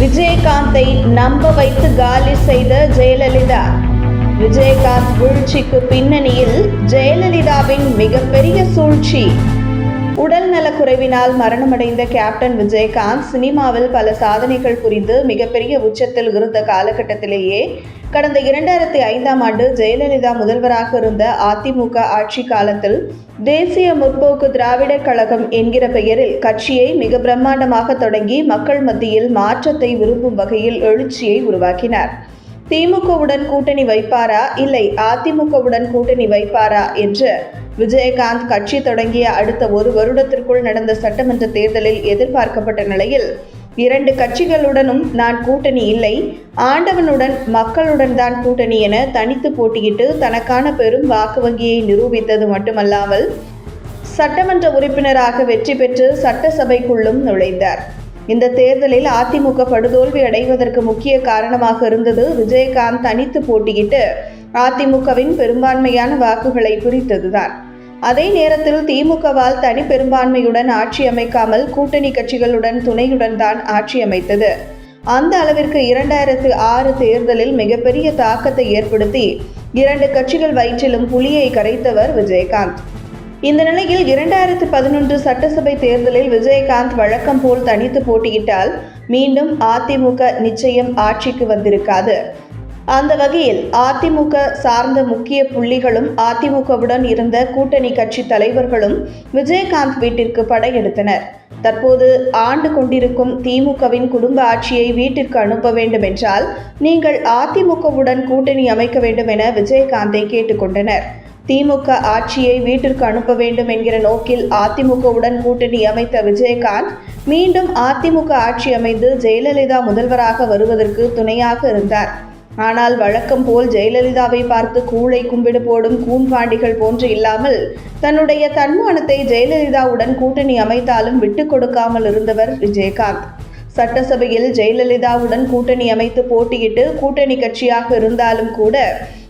விஜயகாந்தை நம்ப வைத்து காலி செய்த ஜெயலலிதா. விஜயகாந்த் வீழ்ச்சிக்கு பின்னணியில் ஜெயலலிதாவின் மிகப்பெரிய சூழ்ச்சி. உடல் நலக்குறைவினால் மரணமடைந்த கேப்டன் விஜயகாந்த் சினிமாவில் பல சாதனைகள் புரிந்து மிகப்பெரிய உச்சத்தில் இருந்த காலகட்டத்திலேயே கடந்த இரண்டாயிரத்தி ஐந்தாம் ஆண்டு ஜெயலலிதா முதல்வராக இருந்த அதிமுக ஆட்சி காலத்தில் தேசிய முற்போக்கு திராவிடக் கழகம் என்கிற பெயரில் கட்சியை மிக பிரம்மாண்டமாக தொடங்கி மக்கள் மத்தியில் மாற்றத்தை விரும்பும் வகையில் எழுச்சியை உருவாக்கினார். திமுகவுடன் கூட்டணி வைப்பாரா? இல்லை அதிமுகவுடன் கூட்டணி வைப்பாரா? என்று விஜயகாந்த் கட்சி தொடங்கிய அடுத்த ஒரு வருடத்திற்குள் நடந்த சட்டமன்ற தேர்தலில் எதிர்பார்க்கப்பட்ட நிலையில் இரண்டு கட்சிகளுடனும் நான் கூட்டணி இல்லை. ஆண்டவனுடன் மக்களுடன் தான் கூட்டணி என தனித்து போட்டியிட்டு தனக்கான பெரும் வாக்கு வங்கியை நிரூபித்தது மட்டுமல்லாமல் சட்டமன்ற உறுப்பினராக வெற்றி பெற்று சட்டசபைக்குள்ளும் நுழைந்தார். இந்த தேர்தலில் அதிமுக படுதோல்வி அடைவதற்கு முக்கிய காரணமாக இருந்தது விஜயகாந்த் தனித்து போட்டியிட்டு அதிமுகவின் பெரும்பான்மையான வாக்குகளை பிரித்ததுதான். அதே நேரத்தில் திமுகவால் தனி பெரும்பான்மையுடன் ஆட்சி அமைக்காமல் கூட்டணி கட்சிகளுடன் துணையுடன் தான் ஆட்சி அமைத்தது. அந்த அளவிற்கு இரண்டாயிரத்து ஆறு தேர்தலில் மிகப்பெரிய தாக்கத்தை ஏற்படுத்தி இரண்டு கட்சிகள் வயிற்றிலும் புலியை கரைத்தவர் விஜயகாந்த். இந்த நிலையில் இரண்டாயிரத்து பதினொன்று சட்டசபை தேர்தலில் விஜயகாந்த் வழக்கம் போல் தனித்து போட்டியிட்டால் மீண்டும் அதிமுக நிச்சயம் ஆட்சிக்கு வந்திருக்காது. அந்த வகையில் அதிமுக சார்ந்த முக்கிய புள்ளிகளும் அதிமுகவுடன் இருந்த கூட்டணி கட்சி தலைவர்களும் விஜயகாந்த் வீட்டிற்கு படையெடுத்தனர். தற்போது ஆண்டு கொண்டிருக்கும் திமுகவின் குடும்ப ஆட்சியை வீட்டிற்கு அனுப்ப வேண்டும் என்றால் நீங்கள் அதிமுகவுடன் கூட்டணி அமைக்க வேண்டும் என விஜயகாந்தை கேட்டுக்கொண்டனர் திமுக ஆட்சியை வீட்டிற்கு அனுப்ப வேண்டும் என்கிற நோக்கில் அதிமுகவுடன் கூட்டணி அமைத்த விஜயகாந்த் மீண்டும் அதிமுக ஆட்சி அமைந்து ஜெயலலிதா முதல்வராக வருவதற்கு துணையாக இருந்தார். ஆனால் வழக்கம் போல் ஜெயலலிதாவை பார்த்து கூளை கும்பிடு போடும் கூன்பாண்டிகள் போன்று இல்லாமல் தன்னுடைய தன்மானத்தை ஜெயலலிதாவுடன் கூட்டணி அமைத்தாலும் விட்டு கொடுக்காமல் இருந்தவர் விஜயகாந்த். சட்டசபையில் ஜெயலலிதாவுடன் கூட்டணி அமைத்து போட்டியிட்டு கூட்டணி கட்சியாக இருந்தாலும் கூட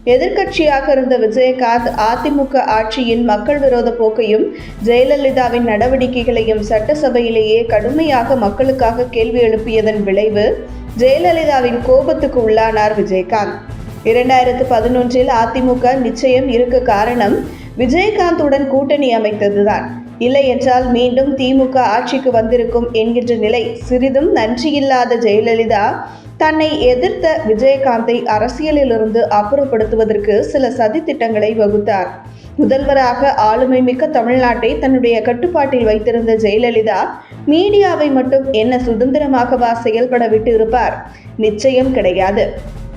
எதிர்க்கட்சியாக இருந்த விஜயகாந்த் அதிமுக ஆட்சியின் மக்கள் விரோத போக்கையும் ஜெயலலிதாவின் நடவடிக்கைகளையும் சட்டசபையிலேயே கடுமையாக மக்களுக்காக கேள்வி எழுப்பியதன் விளைவு ஜெயலலிதாவின் கோபத்துக்கு உள்ளானார் விஜயகாந்த். இரண்டாயிரத்து பதினொன்றில் அதிமுக நிச்சயம் இருக்க காரணம் விஜயகாந்துடன் கூட்டணி அமைத்ததுதான். இல்லை என்றால் மீண்டும் திமுக ஆட்சிக்கு வந்திருக்கும் என்கின்ற நிலை சிறிதும் நன்றியில்லாத ஜெயலலிதா தன்னை எதிர்த்த விஜயகாந்தை அரசியலிலிருந்து அப்புறப்படுத்துவதற்கு சில சதித்திட்டங்களை வகுத்தார். முதல்வராக ஆளுமை மிக்க தமிழ்நாட்டை தன்னுடைய கட்டுப்பாட்டில் வைத்திருந்த ஜெயலலிதா மீடியாவை மட்டும் என்ன சுதந்திரமாகவா செயல்பட விட்டு இருப்பார் நிச்சயம் கிடையாது.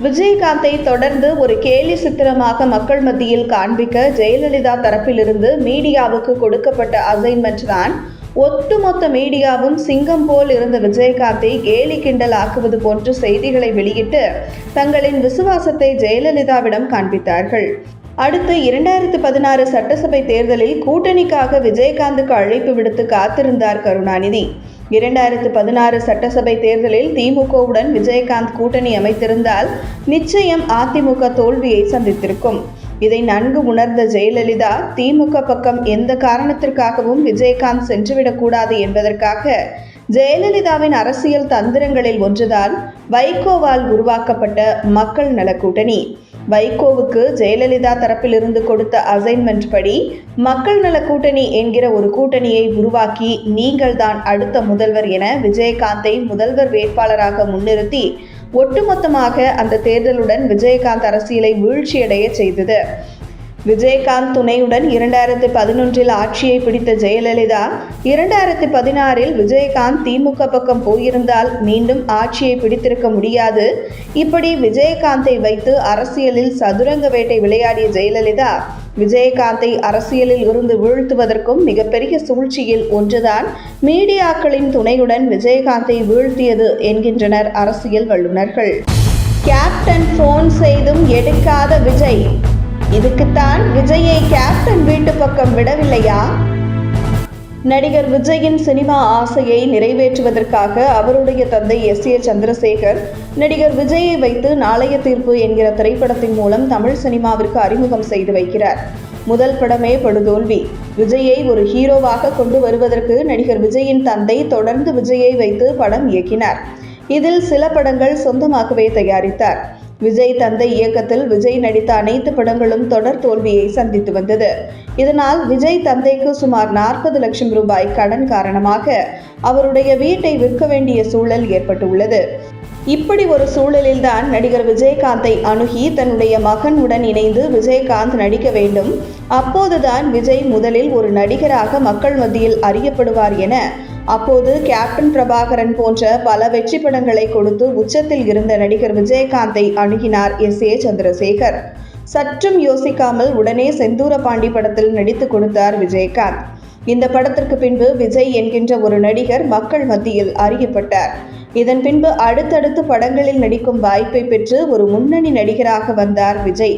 விஜயகாந்தை தொடர்ந்து ஒரு கேலி சித்திரமாக மக்கள் மத்தியில் காண்பிக்க ஜெயலலிதா தரப்பிலிருந்து மீடியாவுக்கு கொடுக்கப்பட்ட அசைன்மெண்ட் தான் ஒட்டுமொத்த மீடியாவும் சிங்கம் போல் இருந்த விஜயகாந்தை கேலி கிண்டல் ஆக்குவது போன்ற செய்திகளை வெளியிட்டு தங்களின் விசுவாசத்தை ஜெயலலிதாவிடம் காண்பித்தார்கள். அடுத்து இரண்டாயிரத்து பதினாறு சட்டசபை தேர்தலில் கூட்டணிக்காக விஜயகாந்துக்கு அழைப்பு விடுத்து காத்திருந்தார் கருணாநிதி. இரண்டாயிரத்து பதினாறு சட்டசபை தேர்தலில் திமுகவுடன் விஜயகாந்த் கூட்டணி அமைத்திருந்தால் நிச்சயம் அதிமுக தோல்வியை சந்தித்திருக்கும். இதை நன்கு உணர்ந்த ஜெயலலிதா திமுக பக்கம் எந்த காரணத்திற்காகவும் விஜயகாந்த் சென்றுவிடக்கூடாது என்பதற்காக ஜெயலலிதாவின் அரசியல் தந்திரங்களில் ஒன்றுதான் வைகோவால் உருவாக்கப்பட்ட மக்கள் நல கூட்டணி. வைகோவுக்கு ஜெயலலிதா தரப்பிலிருந்து கொடுத்த அசைன்மெண்ட் படி மக்கள் நல கூட்டணி என்கிற ஒரு கூட்டணியை உருவாக்கி நீங்கள் தான் அடுத்த முதல்வர் என விஜயகாந்தை முதல்வர் வேட்பாளராக முன்னிறுத்தி ஒட்டுமொத்தமாக அந்த தேர்தலுடன் விஜயகாந்த் அரசியலை வீழ்ச்சியடைய செய்தது. விஜயகாந்த் துணையுடன் இரண்டாயிரத்தி பதினொன்றில் ஆட்சியை பிடித்த ஜெயலலிதா இரண்டாயிரத்தி பதினாறில் விஜயகாந்த் திமுக பக்கம் போயிருந்தால் மீண்டும் ஆட்சியை பிடித்திருக்க முடியாது. இப்படி விஜயகாந்தை வைத்து அரசியலில் சதுரங்க வேட்டை விளையாடிய ஜெயலலிதா விஜயகாந்தை அரசியலில் இருந்து வீழ்த்துவதற்கும் மிகப்பெரிய சூழ்ச்சியில் ஒன்றுதான் மீடியாக்களின் துணையுடன் விஜயகாந்தை வீழ்த்தியது என்கின்றனர் அரசியல் வல்லுநர்கள். கேப்டன் போன் செய்தும் எடுக்காத விஜய். இதுக்குத்தான் விஜயை கேப்டன் வீட்டு பக்கம் விடவில்லையா? நடிகர் விஜயின் சினிமா ஆசையை நிறைவேற்றுவதற்காக அவருடைய தந்தை எஸ் ஏ சந்திரசேகர் நடிகர் விஜயை வைத்து நாளைய தீர்ப்பு என்கிற திரைப்படத்தின் மூலம் தமிழ் சினிமாவிற்கு அறிமுகம் செய்து வைக்கிறார். முதல் படமே படுதோல்வி. விஜயை ஒரு ஹீரோவாக கொண்டு வருவதற்கு நடிகர் விஜயின் தந்தை தொடர்ந்து விஜயை வைத்து படம் இயக்கினார். இதில் சில படங்கள் சொந்தமாகவே தயாரித்தார். விஜய் தந்தை இயக்கத்தில் விஜய் நடித்த அனைத்து படங்களும் தொடர் தோல்வியை சந்தித்து வந்தது. இதனால் விஜய் தந்தைக்கு சுமார் நாற்பது லட்சம் ரூபாய் கடன் காரணமாக அவருடைய வீட்டை விற்க வேண்டிய சூழல் ஏற்பட்டுள்ளது. இப்படி ஒரு சூழலில்தான் நடிகர் விஜயகாந்தை அணுகி தன்னுடைய மகனுடன் இணைந்து விஜயகாந்த் நடிக்க வேண்டும். அப்போதுதான் விஜய் முதலில் ஒரு நடிகராக மக்கள் மத்தியில் அறியப்படுவார் என அப்போது கேப்டன் பிரபாகரன் போன்ற பல வெற்றி படங்களை கொடுத்து உச்சத்தில் இருந்த நடிகர் விஜயகாந்தை அணுகினார் எஸ். ஏ. சந்திரசேகர். சற்றும் யோசிக்காமல் உடனே செந்தூர பாண்டி படத்தில் நடித்து கொடுத்தார் விஜயகாந்த். இந்த படத்திற்கு பின்பு விஜய் என்கின்ற ஒரு நடிகர் மக்கள் மத்தியில் அறியப்பட்டார். இதன் பின்பு அடுத்தடுத்து படங்களில் நடிக்கும் வாய்ப்பை பெற்று ஒரு முன்னணி நடிகராக வந்தார் விஜய்.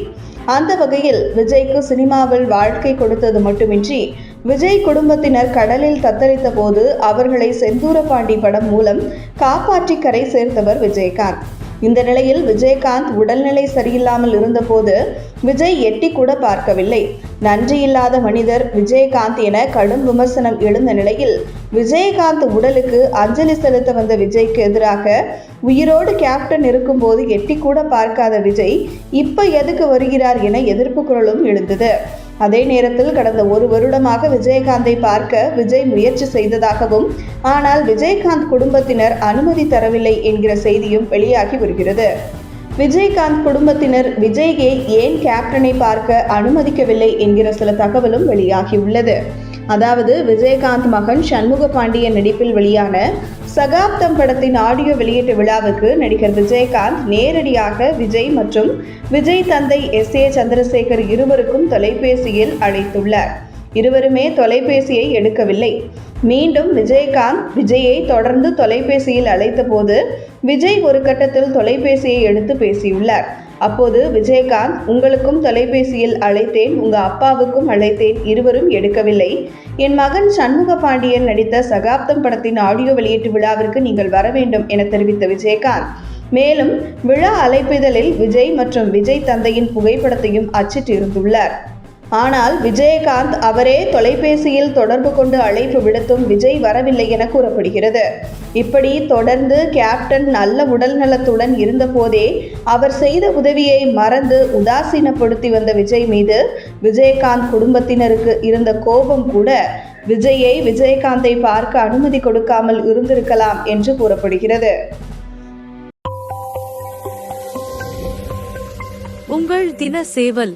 அந்த வகையில் விஜய்க்கு சினிமாவில் வாழ்க்கை கொடுத்தது மட்டுமின்றி விஜய் குடும்பத்தினர் கடலில் தத்தளித்த போது அவர்களை செந்தூரபாண்டி படம் மூலம் காப்பாற்றி கரை சேர்த்தவர் விஜயகாந்த். இந்த நிலையில் விஜயகாந்த் உடல்நிலை சரியில்லாமல் இருந்தபோது விஜய் எட்டி கூட பார்க்கவில்லை. நன்றியில்லாத மனிதர் விஜயகாந்த் என கடும் விமர்சனம் எழுந்த நிலையில் விஜயகாந்த் உடலுக்கு அஞ்சலி செலுத்த வந்த விஜய்க்கு எதிராக உயிரோடு கேப்டன் இருக்கும்போது எட்டி கூட பார்க்காத விஜய் இப்ப எதுக்கு வருகிறார் என எதிர்ப்பு குரலும் எழுந்தது. அதே நேரத்தில் கடந்த ஒரு வருடமாக விஜயகாந்தை பார்க்க விஜய் முயற்சி செய்ததாகவும் ஆனால் விஜயகாந்த் குடும்பத்தினர் அனுமதி தரவில்லை என்கிற செய்தியும் வெளியாகி வருகிறது. விஜயகாந்த் குடும்பத்தினர் விஜய்கே ஏன் கேப்டனை பார்க்க அனுமதிக்கவில்லை என்கிற சில தகவலும் வெளியாகியுள்ளது அதாவது விஜயகாந்த் மகன் சண்முக பாண்டியன் நடிப்பில் வெளியான சகாப்தம் படத்தின் ஆடியோ வெளியீட்டு விழாவுக்கு நடிகர் விஜயகாந்த் நேரடியாக விஜய் மற்றும் விஜய் தந்தை எஸ் ஏ சந்திரசேகர் இருவருக்கும் தொலைபேசியில் அழைத்துள்ளார். இருவருமே தொலைபேசியை எடுக்கவில்லை. மீண்டும் விஜயகாந்த் விஜயை தொடர்ந்து தொலைபேசியில் அழைத்தபோது விஜய் ஒரு கட்டத்தில் தொலைபேசியை எடுத்து பேசியுள்ளார். அப்போது விஜயகாந்த் உங்களுக்கும் தொலைபேசியில் அழைத்தேன் உங்க அப்பாவுக்கும் அழைத்தேன் இருவரும் எடுக்கவில்லை. என் மகன் சண்முக பாண்டியன் நடித்த சகாப்தம் படத்தின் ஆடியோ வெளியீட்டு விழாவிற்கு நீங்கள் வர வேண்டும் என தெரிவித்த விஜயகாந்த் மேலும் விழா அழைப்பிதழில் விஜய் மற்றும் விஜய் தந்தையின் புகைப்படத்தையும் அச்சிட்டிருந்துள்ளார். ஆனால் விஜயகாந்த் அவரே தொலைபேசியில் தொடர்பு கொண்டு அழைப்பு விடுத்தும் விஜய் வரவில்லை என கூறப்படுகிறது. இப்படி தொடர்ந்து கேப்டன் நல்ல உடல்நலத்துடன் இருந்தபோதே அவர் செய்த உதவியை மறந்து உதாசீனப்படுத்தி வந்த விஜய் மீது விஜயகாந்த் குடும்பத்தினருக்கு இருந்த கோபம் கூட விஜயை விஜயகாந்தை பார்க்க அனுமதி கொடுக்காமல் இருந்திருக்கலாம் என்று கூறப்படுகிறது. உங்கள் தின சேவல்